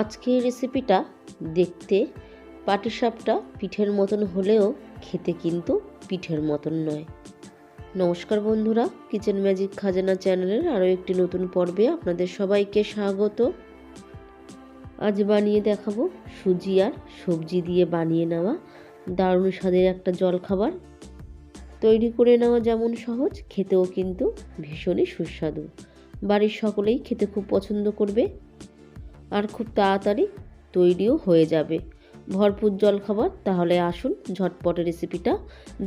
আজকের রেসিপিটা দেখতে পাটিসাপটা পিঠের মতন হলেও খেতে কিন্তু পিঠের মতন নয়। নমস্কার বন্ধুরা কিচেন ম্যাজিক খাজানা চ্যানেলের আরও একটি নতুন পর্বে আপনাদের সবাইকে স্বাগত। আজ বানিয়ে দেখাবো সুজি আর সবজি দিয়ে বানিয়ে নেওয়া দারুণ স্বাদের একটা জলখাবার। তৈরি করে নেওয়া যেমন সহজ, খেতেও কিন্তু ভীষণই সুস্বাদু। বাড়ির সকলেই খেতে খুব পছন্দ করবে। আর খুব তাড়াতাড়ি তৈরিও হয়ে যাবে। ভরপুর জলখাবার, তাহলে আসুন ঝটপট রেসিপিটা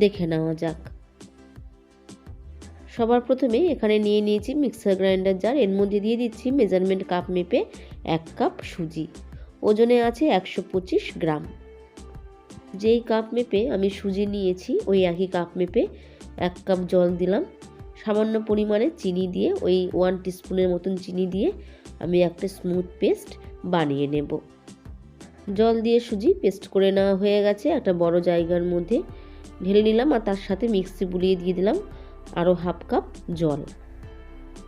দেখে নেওয়া যাক। সবার প্রথমে এখানে নিয়ে নিয়েছি মিক্সার গ্রাইন্ডার জার এর মধ্যে দিয়ে দিচ্ছি মেজারমেন্ট কাপ মেপে এক কাপ সুজি। ওজনে আছে একশো পঁচিশ গ্রাম। যেই কাপ মেপে আমি সুজি নিয়েছি, ওই একই কাপ মেপে এক কাপ জল দিলাম। সামান্য পরিমাণে চিনি দিয়ে, ওই ওয়ান টিস্পুনের মতন চিনি দিয়ে আমি একটা স্মুথ পেস্ট বানিয়ে নেব। জল দিয়ে সুজি পেস্ট করে নেওয়া হয়ে গেছে একটা বড় জায়গার মধ্যে। ঢেলে নিলাম আর তার সাথে মিক্সি বুলিয়ে দিয়ে দিলাম আরও হাফ কাপ জল।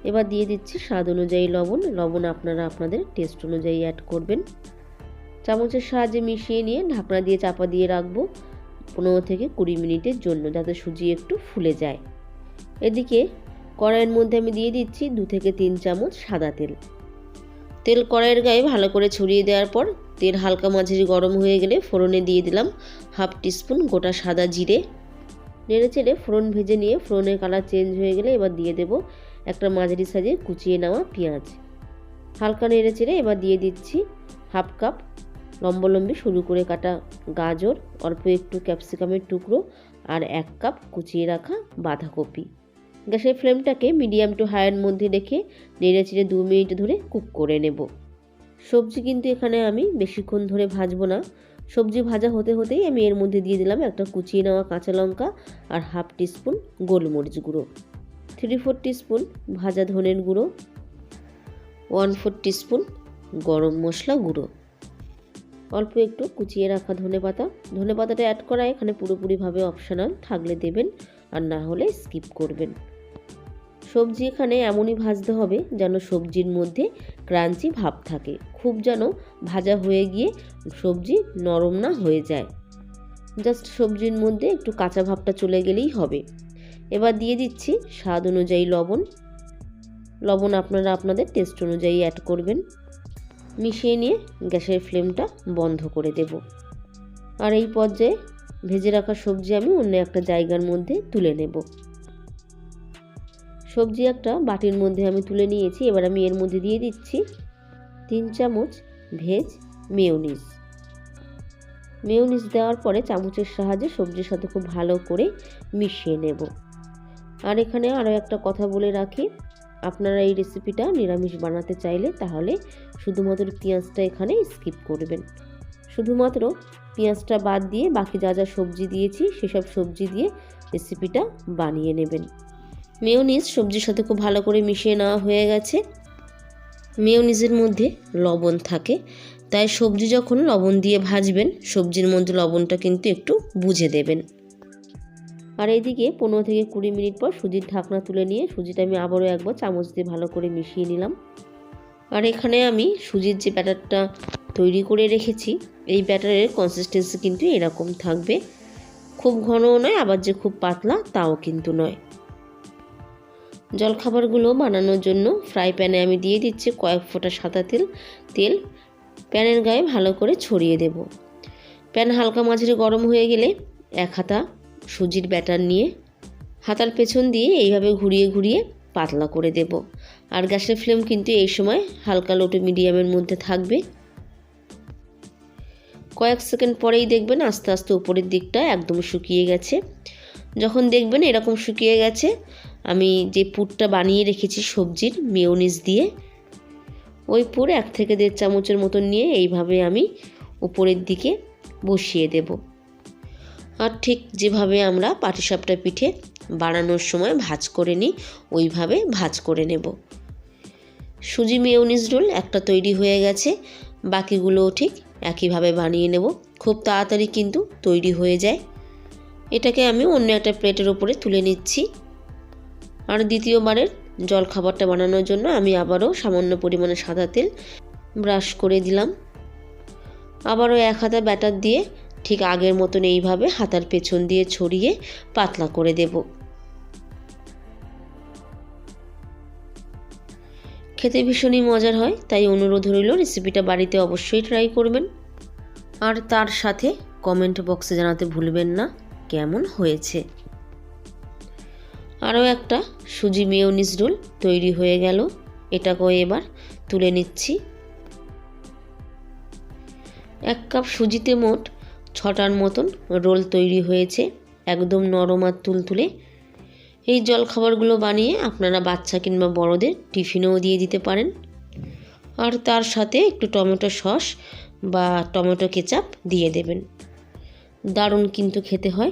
এবার দিয়ে দিচ্ছি স্বাদ অনুযায়ী লবণ। লবণ আপনারা আপনাদের টেস্ট অনুযায়ী অ্যাড করবেন। চামচের সাহায্যে মিশিয়ে নিয়ে ঢাকনা দিয়ে চাপা দিয়ে রাখব পনেরো থেকে কুড়ি মিনিটের জন্য যাতে সুজি একটু ফুলে যায়। এদিকে কড়াইয়ের মধ্যে আমি দিয়ে দিচ্ছি দু থেকে তিন চামচ সাদা তেল। তেল কড়াইয়ের গায়ে ভালো করে ছড়িয়ে দেওয়ার পর তেল হালকা মাঝারি গরম হয়ে গেলে ফোড়নে দিয়ে দিলাম হাফ টিস্পুন গোটা সাদা জিরে। নেড়ে চেড়ে ফোড়ন ভেজে নিয়ে ফোড়নের কালার চেঞ্জ হয়ে গেলে এবার দিয়ে দেব একটা মাঝারি সাজে কুচিয়ে নেওয়া পেঁয়াজ। হালকা নেড়ে চেড়ে এবার দিয়ে দিচ্ছি হাফ কাপ লম্বলম্বি শুরু করে কাটা গাজর, অল্প একটু ক্যাপসিকামের টুকরো আর এক কাপ কুচিয়ে রাখা বাঁধাকপি। গ্যাসের ফ্লেমটাকে মিডিয়াম টু হাইয়ের মধ্যে রেখে নেড়ে চেড়ে দু মিনিট ধরে কুক করে নেব। সবজি কিন্তু এখানে আমি বেশিক্ষণ ধরে ভাজবো না। সবজি ভাজা হতে হতেই আমি এর মধ্যে দিয়ে দিলাম একটা কুচিয়ে নেওয়া কাঁচা লঙ্কা আর হাফ টিস্পুন গোলমরিচ গুঁড়ো। থ্রি ফোর টিস্পুন ভাজা ধনের গুঁড়ো। ওয়ান ফোর টিস্পুন গরম মশলা গুঁড়ো। অল্প একটু কুচিয়ে রাখা ধনে পাতা। ধনে পাতাটা অ্যাড করা এখানে পুরোপুরিভাবে অপশনাল থাকলে দেবেন আর না হলে স্কিপ করবেন। সবজি এখানে এমনই ভাজতে হবে যেন সবজির মধ্যে ক্রাঞ্চি ভাব থাকে। খুব যেন ভাজা হয়ে গিয়ে সবজি নরম না হয়ে যায়। জাস্ট সবজির মধ্যে একটু কাঁচা ভাবটা চলে গেলেই হবে। এবার দিয়ে দিচ্ছি স্বাদ অনুযায়ী লবণ। লবণ আপনারা আপনাদের টেস্ট অনুযায়ী অ্যাড করবেন। মিশিয়ে নিয়ে গ্যাসের ফ্লেমটা বন্ধ করে দেব। আর এই পর্যায়ে ভেজে রাখা সবজি আমি অন্য একটা জায়গার মধ্যে তুলে নেব। সবজি একটা বাটির মধ্যে আমি তুলে নিয়েছি, এবার আমি এর মধ্যে দিয়ে দিচ্ছি তিন চামচ ভেজ মেয়োনিজ। মেয়োনিজ দেওয়ার পরে চামচের সাহায্যে সবজির সাথে খুব ভালো করে মিশিয়ে নেব। আর এখানে আরও একটা কথা বলে রাখি, আপনারা এই রেসিপিটা নিরামিষ বানাতে চাইলে তাহলে শুধুমাত্র পেঁয়াজটা এখানে স্কিপ করবেন। শুধুমাত্র পেঁয়াজটা বাদ দিয়ে বাকি যা যা সবজি দিয়েছি, সেসব সবজি দিয়ে রেসিপিটা বানিয়ে নেবেন। মেয়োনিজ সবজির সাথে খুব ভালো করে মিশিয়ে নেওয়া হয়ে গেছে। মেয়োনিজের মধ্যে লবণ থাকে। তাই সবজি যখন লবণ দিয়ে ভাজবেন, সবজির মধ্যে লবণটা কিন্তু একটু বুঝে দেবেন। আর এইদিকে পনেরো থেকে কুড়ি মিনিট পর সুজির ঢাকনা তুলে নিয়ে, সুজিটা আমি আবারও একবার চামচ দিয়ে ভালো করে মিশিয়ে নিলাম। আর এখানে আমি সুজির যে ব্যাটারটা তৈরি করে রেখেছি, এই ব্যাটারের কনসিস্টেন্সি কিন্তু এরকম থাকবে। খুব ঘনও নয়, আবার যে খুব পাতলা, তাও কিন্তু নয়। জলখাবারগুলো বানানোর জন্য ফ্রাই প্যানে আমি দিয়ে দিচ্ছি কয়েক ফোঁটা সাদা তেল। তেল প্যানের গায়ে ভালো করে ছড়িয়ে দেব। প্যান হালকা মাঝারি গরম হয়ে গেলে এক হাতা সুজির ব্যাটার নিয়ে হাতার পেছন দিয়ে এইভাবে ঘুরিয়ে ঘুরিয়ে পাতলা করে দেব। আর গ্যাসের ফ্লেম কিন্তু এই সময় হালকা লোটো মিডিয়ামের মধ্যে থাকবে। কয়েক সেকেন্ড পরেই দেখবেন আস্তে আস্তে উপরের দিকটা একদম শুকিয়ে গেছে। যখন দেখবেন এরকম শুকিয়ে গেছে আমি যে পুরটা বানিয়ে রেখেছি সবজির মেয়োনিজ দিয়ে, ওই পুর এক থেকে দেড় চামচের মতন নিয়ে এইভাবে আমি উপরের দিকে বসিয়ে দেব। আর ঠিক যেভাবে আমরা পাটিসাপটা পিঠে বানানোর সময় ভাজ করে নিই, ওইভাবে ভাজ করে নেব। সুজি মেয়োনিজ রোল একটা তৈরি হয়ে গেছে বাকিগুলোও ঠিক একইভাবে বানিয়ে নেব। খুব তাড়াতাড়ি কিন্তু তৈরি হয়ে যায়। এটাকে আমি অন্য একটা প্লেটের ওপরে তুলে নিচ্ছি। আর দ্বিতীয়বারের জলখাবারটা বানানোর জন্য আমি আবারও সামান্য পরিমাণে সাদা তেল ব্রাশ করে দিলাম। আবারও এক হাতা ব্যাটার দিয়ে ঠিক আগের মতন এইভাবে হাতার পেছন দিয়ে ছড়িয়ে পাতলা করে দেব। খেতে ভীষণই মজার হয়, তাই অনুরোধ রইল রেসিপিটা বাড়িতে অবশ্যই ট্রাই করবেন। আর তার সাথে কমেন্ট বক্সে জানাতে ভুলবেন না, কেমন হয়েছে? আরও একটা সুজি মেয়নিজ রোল তৈরি হয়ে গেল। এটাকেও এবার তুলে নিচ্ছি। এক কাপ সুজিতে মোট ছটার মতন রোল তৈরি হয়েছে, একদম নরম আর তুলতুলে। এই জলখাবারগুলো বানিয়ে আপনারা বাচ্চা কিংবা বড়দের টিফিনেও দিয়ে দিতে পারেন। আর তার সাথে একটু টমেটো সস বা টমেটো কেচাপ দিয়ে দেবেন। দারুণ কিন্তু খেতে হয়।